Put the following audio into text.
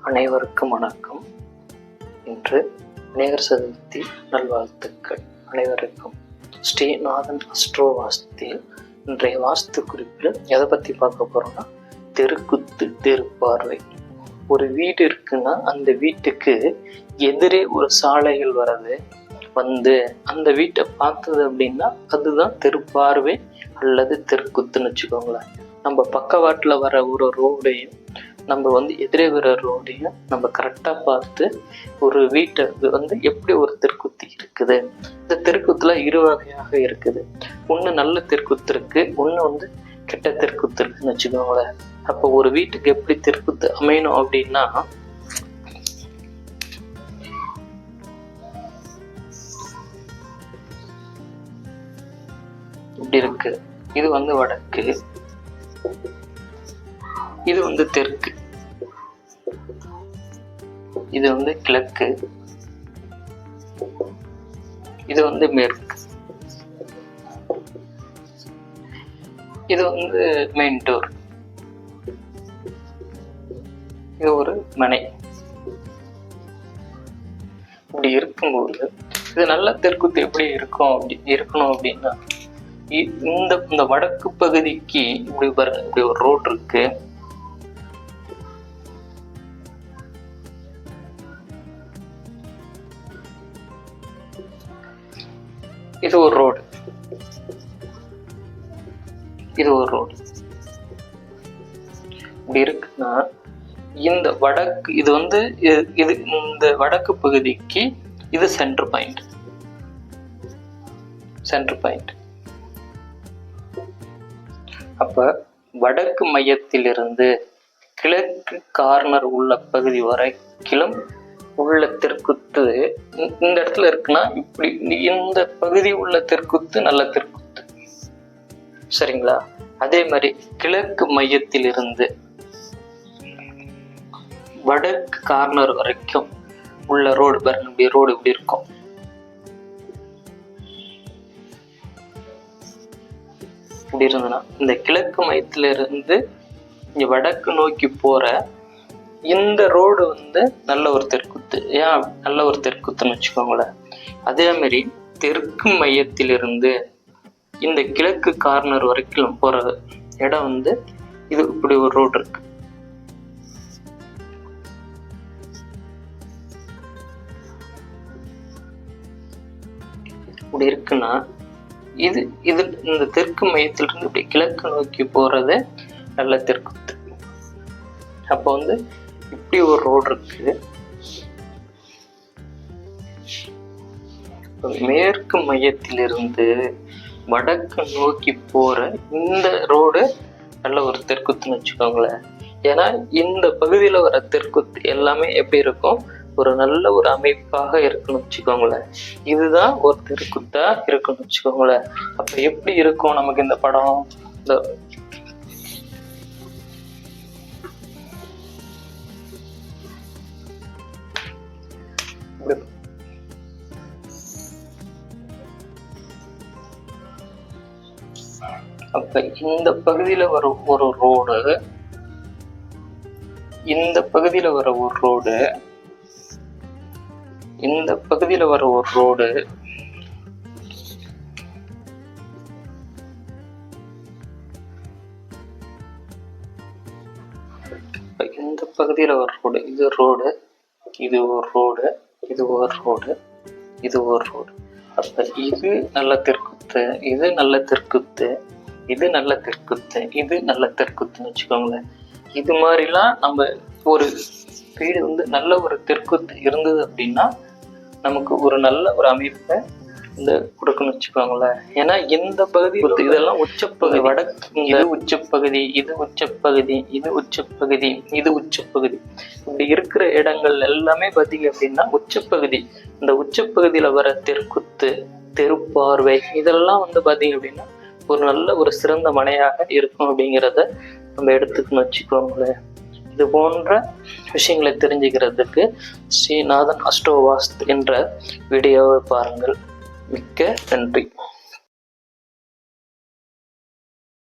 அனைவருக்கும் வணக்கம். இன்று விநாயகர் சதுர்த்தி நல்வாழ்த்துக்கள் அனைவருக்கும். ஸ்ரீநாதன் அஸ்ட்ரோ வாஸ்தியில் இன்றைய வாஸ்து குறிப்பில் எதை பற்றி பார்க்க போகிறோம்னா தெருக்குத்து தெருப்பார்வை ஒரு வீடு இருக்குன்னா அந்த வீட்டுக்கு எதிரே ஒரு சாலைகள் வர்றது வந்து அந்த வீட்டை பார்த்தது அப்படின்னா அதுதான் தெருப்பார்வை அல்லது தெருக்குத்துன்னு வச்சுக்கோங்களேன். நம்ம பக்கவாட்டில் வர ஒரு ரோடையும் நம்ம வந்து எதிரே வர ரோடையும் நம்ம கரெக்டாக பார்த்து ஒரு வீட்டை வந்து எப்படி ஒரு தெருக்குத்தி இருக்குது? இந்த தெருக்குத்தில் இரு வகையாக இருக்குது. ஒன்று நல்ல தெருக்குத்து இருக்கு ஒன்று வந்து கெட்ட தெருக்குத்து இருக்குன்னு வச்சுக்கோங்களேன். அப்போ ஒரு வீட்டுக்கு எப்படி தெருக்குத்து அமையணும் அப்படின்னா இப்படி இருக்கு. இது வந்து வடக்கு. இது வந்து தெற்கு. இது வந்து கிழக்கு. இது வந்து மேற்கு. இது வந்து மெயின் டோர் இது ஒரு மனை. இப்படி இருக்கும்போது இது நல்ல தெற்குத்து எப்படி இருக்கும் அப்படி இருக்கணும் அப்படின்னா இந்த இந்த வடக்கு பகுதிக்கு இப்படி பாருங்க இப்படி ஒரு ரோட் இருக்கு. இது ஒரு ரோடு இது ஒரு ரோடு இப்படி இருக்குன்னா இந்த வடக்கு இது வந்து இது- இது இந்த வடக்கு பகுதிக்கு இது சென்டர் பாயிண்ட் சென்டர் பாயிண்ட் அப்போ வடக்கு மையத்திலிருந்து கிழக்கு கார்னர் உள்ள பகுதி வரைக்கிலும் உள்ள தெற்குத்து இந்த- இந்த இடத்துல இருக்குன்னா இப்படி இந்த பகுதி உள்ள தெற்குத்து நல்ல தெற்குத்து. சரிங்களா? அதே மாதிரி கிழக்கு மையத்திலிருந்து வடக்கு கார்னர் வரைக்கும் உள்ள ரோடு பாருங்க இப்படி ரோடு இப்படி இருக்கும். இப்படி இருந்ததுன்னா இந்த கிழக்கு மையத்துல இருந்து இங்கே வடக்கு நோக்கி போற இந்த ரோடு வந்து நல்ல ஒரு தெற்குத்து ஏன் நல்ல ஒரு தெற்குத்துன்னு வச்சுக்கோங்களேன். அதே மாதிரி தெற்கு மையத்திலிருந்து இந்த கிழக்கு கார்னர் வரைக்கும் போற இடம் வந்து இது இப்படி ஒரு ரோடு இருக்கு. இப்படி இருக்குன்னா இது இது இந்த தெற்கு மையத்திலிருந்து இப்படி கிழக்கு நோக்கி போகிறது நல்ல தெற்குத்து அப்போ வந்து இப்படி ஒரு ரோடு இருக்கு. மேற்கு மையத்திலிருந்து வடக்கு நோக்கி போகிற இந்த ரோடு நல்ல ஒரு தெற்குத்துன்னு வச்சுக்கோங்களேன். ஏன்னா இந்த பகுதியில் வர தெற்குத்து எல்லாமே எப்படி இருக்கும்? ஒரு நல்ல ஒரு அமைப்பாக இருக்குன்னு வச்சுக்கோங்களேன். இதுதான் ஒரு திருக்குத்தா இருக்குன்னு வச்சுக்கோங்களேன். அப்ப எப்படி இருக்கும் நமக்கு இந்த படம்? இந்த அப்ப இந்த பகுதியில வர ஒரு ரோடு இந்த பகுதியில வர ஒரு ரோடு இந்த பகுதியில் வர ஒரு ரோடு இந்த பகுதியில் ஒரு ரோடு இது ரோடு இது ஒரு ரோடு இது ஒரு ரோடு இது ஒரு ரோடு அப்போ இது நல்ல தெற்குத்து இது நல்ல தெற்குத்து இது நல்ல தெற்குத்து இது நல்ல தெற்குத்துன்னு வச்சுக்கோங்களேன். இது மாதிரிலாம் நம்ம ஒரு வீடு வந்து நல்ல ஒரு தெற்குத்து இருந்தது அப்படின்னா நமக்கு ஒரு நல்ல ஒரு அமைப்பை இந்த கொடுக்கணும்னு வச்சுக்கோங்களேன். ஏன்னா இந்த பகுதி இதெல்லாம் உச்சப்பகுதி. வடக்கு இது உச்சப்பகுதி இது உச்சப்பகுதி இது உச்சப்பகுதி இது உச்சப்பகுதி. இப்படி இருக்கிற இடங்கள் எல்லாமே பார்த்தீங்க அப்படின்னா உச்சப்பகுதி. இந்த உச்சப்பகுதியில வர தெற்குத்து தெருப்பார்வை இதெல்லாம் வந்து பார்த்தீங்க அப்படின்னா ஒரு நல்ல ஒரு சிறந்த மனையாக இருக்கும் அப்படிங்கிறத நம்ம எடுத்துக்கணும் வச்சுக்கோங்களேன். இது போன்ற விஷயங்களை தெரிஞ்சுக்கிறதுக்கு ஸ்ரீநாதன் அஸ்டோவாஸ்த் என்ற வீடியோவை பாருங்கள். மிக்க நன்றி.